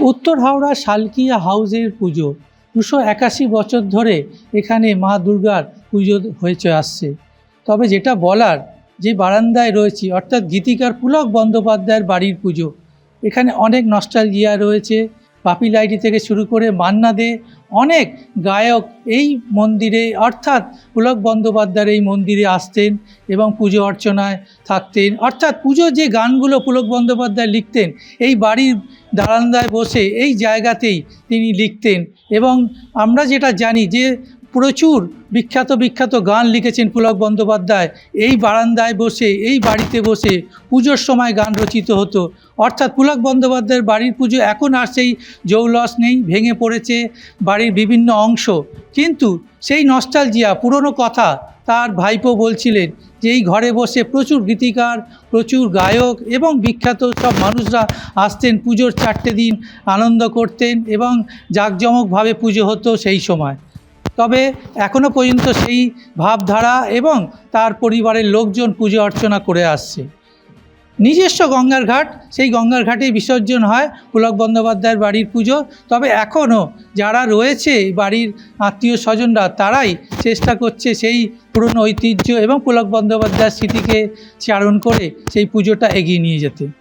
উত্তর হাওড়া শালকিয়া হাউজের পুজো। দুশো একাশি বছর ধরে এখানে মা দুর্গার পুজো হয়েছে আসছে। তবে যেটা বলার, যে বারান্দায় রয়েছি, অর্থাৎ গীতিকার পুলক বন্দ্যোপাধ্যায়ের বাড়ির পুজো, এখানে অনেক নস্টালজিয়া রয়েছে। পাপি লাইটি থেকে শুরু করে মান্না দে অনেক গায়ক এই মন্দিরে, অর্থাৎ পুলক বন্দ্যোপাধ্যায়ের এই মন্দিরে আসতেন এবং পুজো অর্চনায় থাকতেন। অর্থাৎ পুজো যে গানগুলো পুলক বন্দ্যোপাধ্যায় লিখতেন, এই বাড়ির দারান্দায় বসে এই জায়গাতেই তিনি লিখতেন। এবং আমরা যেটা জানি যে প্রচুর বিখ্যাত বিখ্যাত গান লিখেছেন পুলক বন্দ্যোপাধ্যায়। এই বারান্দায় বসে, এই বাড়িতে বসে পুজোর সময় গান রচিত হতো। অর্থাৎ পুলক বন্দ্যোপাধ্যায়ের বাড়ির পুজো এখন আর সেই জৌলস নেই, ভেঙে পড়েছে বাড়ির বিভিন্ন অংশ। কিন্তু সেই নস্টালজিয়া পুরনো কথা তার ভাইপো বলছিলেন যে এই ঘরে বসে প্রচুর গীতিকার, প্রচুর গায়ক এবং বিখ্যাত সব মানুষরা আসতেন পুজোর চারটে দিন, আনন্দ করতেন এবং জাঁকজমকভাবে পুজো হতো সেই সময়। তবে এখনও পর্যন্ত সেই ভাবধারা এবং তার পরিবারের লোকজন পুজো অর্চনা করে আসছে। নিজস্ব গঙ্গার ঘাট, সেই গঙ্গার ঘাটেই বিসর্জন হয় পুলক বন্দ্যোপাধ্যায়ের বাড়ির পুজো। তবে এখনও যারা রয়েছে বাড়ির আত্মীয় স্বজনরা, তারাই চেষ্টা করছে সেই পুরনো ঐতিহ্য এবং পুলক বন্দ্যোপাধ্যায়ের স্মৃতিকে চারণ করে সেই পুজোটা এগিয়ে নিয়ে যেতে।